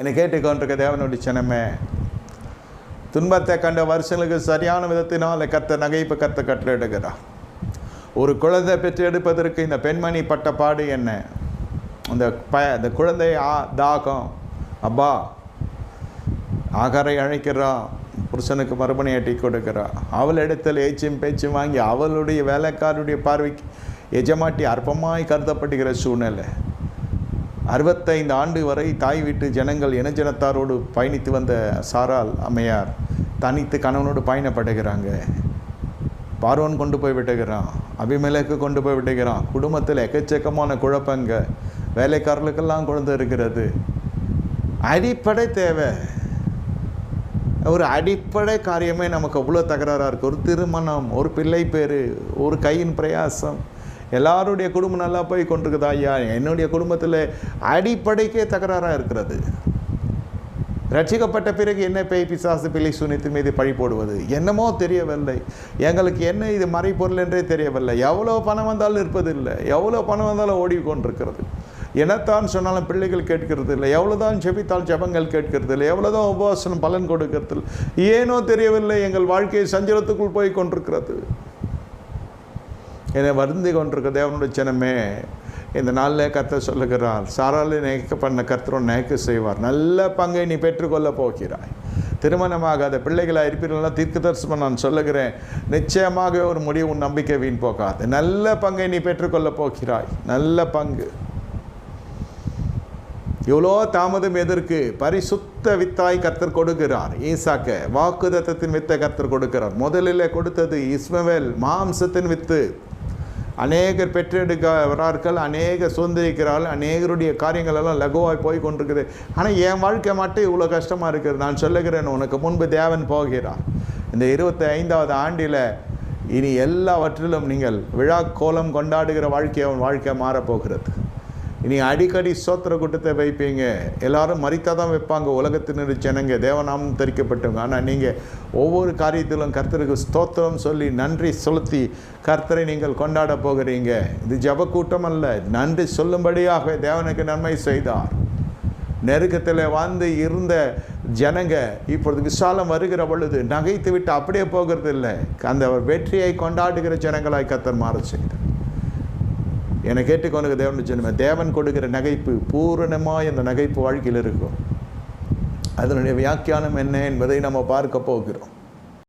என்னை கேட்டுக்கொண்டிருக்க தேவனுடைய சனமே துன்பத்தை கண்ட வருஷங்களுக்கு சரியான விதத்தினால் கத்த நகைப்பு கத்த கட்டளையிடுகிறார். ஒரு குழந்தை பெற்று எடுப்பதற்கு இந்த பெண்மணி பட்ட பாடு என்ன? அந்த ப அந்த குழந்தை ஆ தாகம். அப்பா ஆகாரை அழைக்கிறான் புருஷனுக்கு மறுபணி எட்டி கொடுக்கிறான் அவள் இடத்தில் ஏச்சும் பேச்சும் வாங்கி அவளுடைய வேலைக்காரருடைய பார்வைக்கு எஜமாட்டி அற்பமாய் கருதப்படுகிற சூழ்நிலை. அறுபத்தைந்து ஆண்டு வரை தாய் வீட்டு ஜனங்கள் இனஜனத்தாரோடு பயணித்து வந்த சாரால் அம்மையார் தனித்து கணவனோடு பயணப்படுகிறாங்க. பார்வன் கொண்டு போய் விட்டுகிறான் அபிமேலக்கு கொண்டு போய் விட்டுகிறான். குடும்பத்தில் எக்கச்சக்கமான குழப்பங்க வேலைக்காரர்களுக்கெல்லாம் குழந்தை இருக்கிறது. அடிப்படை தேவை. ஒரு அடிப்படை காரியமே நமக்கு அவ்வளோ தகராறாக இருக்குது ஒரு திருமணம் ஒரு பிள்ளை பேர் ஒரு கையின் பிரயாசம் எல்லாருடைய குடும்பம் நல்லா போய் கொண்டிருக்குதா ஐயா? என்னுடைய குடும்பத்தில் அடிப்படைக்கே தகராறாக இருக்கிறது. ரட்சிக்கப்பட்ட பிறகு என்ன பேய் பிசாசு பிள்ளை சுனித்து மீது பழி போடுவது? என்னமோ தெரியவில்லை. எங்களுக்கு என்ன இது மறைப்பொருள் என்றே தெரியவில்லை. எவ்வளோ பணம் வந்தாலும் இருப்பதில்லை எவ்வளோ பணம் வந்தாலும் ஓடிக்கொண்டிருக்கிறது. என்னத்தான் சொன்னாலும் பிள்ளைகள் கேட்கிறது இல்லை எவ்வளோதான் செபித்தால் ஜெபங்கள் கேட்கிறது இல்லை எவ்வளோதான் உபவாசனம் பலன் கொடுக்கிறது இல்லை ஏனோ தெரியவில்லை. எங்கள் வாழ்க்கையை சஞ்சலத்துக்குள் போய் கொண்டிருக்கிறது. என்னை வருந்தி கொண்டிருக்க தேவனுடைய ஜனமே இந்த நாளில் கர்த்தர் சொல்லுகிறார் சாரால் நேக்க பண்ண கர்த்தரும் நேக்கு செய்வார். நல்ல பங்கை நீ பெற்றுக்கொள்ள போகிறாய். திருமணமாகாத பிள்ளைகளாக இருப்பீர்கள்லாம் தீர்க்க தரிசனம் நான் சொல்லுகிறேன். நிச்சயமாக ஒரு முடிவு உன் நம்பிக்கை வீண் போகாது. நல்ல பங்கை நீ பெற்றுக்கொள்ள போகிறாய். நல்ல பங்கு. இவ்வளோ தாமதம் எதற்கு? பரிசுத்த வித்தாய் கர்த்தர் கொடுக்கிறார். ஈசாக்க வாக்குதத்தத்தின் வித்தை கர்த்தர் கொடுக்கிறார். முதலில் கொடுத்தது இஸ்மவேல் மாம்சத்தின் வித்து. அநேகர் பெற்றெடுக்கிறார்கள் அநேக சுதந்திரிக்கிறார்கள் அநேகருடைய காரியங்கள் எல்லாம் லகுவாய் போய் கொண்டிருக்குது. ஆனால் என் வாழ்க்கை மட்டும் இவ்வளோ கஷ்டமாக இருக்குது. நான் சொல்லுகிறேன் உனக்கு முன்பு தேவன் போகிறார். இந்த இருபத்தி ஐந்தாவது ஆண்டில் இனி எல்லாவற்றிலும் நீங்கள் விழா கோலம் கொண்டாடுகிற வாழ்க்கை அவன் வாழ்க்கை மாறப்போகிறது. நீங்கள் அடிக்கடி சோத்திர கூட்டத்தை வைப்பீங்க. எல்லாரும் மறித்தா தான் வைப்பாங்க உலகத்தினர் ஜனங்க தேவநாமம் தரிக்கப்பட்டவங்க. ஆனால் நீங்கள் ஒவ்வொரு காரியத்திலும் கர்த்தருக்கு ஸ்தோத்திரம் சொல்லி நன்றி செலுத்தி கர்த்தரை நீங்கள் கொண்டாட போகிறீங்க. இது ஜப கூட்டம் அல்ல. நன்றி சொல்லும்படியாக தேவனுக்கு நன்மை செய்தார். நெருக்கத்தில் வாழ்ந்து இருந்த ஜனங்க இப்பொழுது விசாலம் வருகிற பொழுது நகைத்து விட்டு அப்படியே போகிறது இல்லை அந்த வெற்றியை கொண்டாடுகிற ஜனங்களாய் கத்தர் மாற செய்தார். என்னை கேட்டுக்கொண்டு தேவன் சொன்ன தேவன் கொடுக்கிற நகைப்பு பூரணமாக அந்த நகைப்பு வாழ்க்கையில் இருக்கும். அதனுடைய வியாக்கியானம் என்ன என்பதை நம்ம பார்க்க போகிறோம்.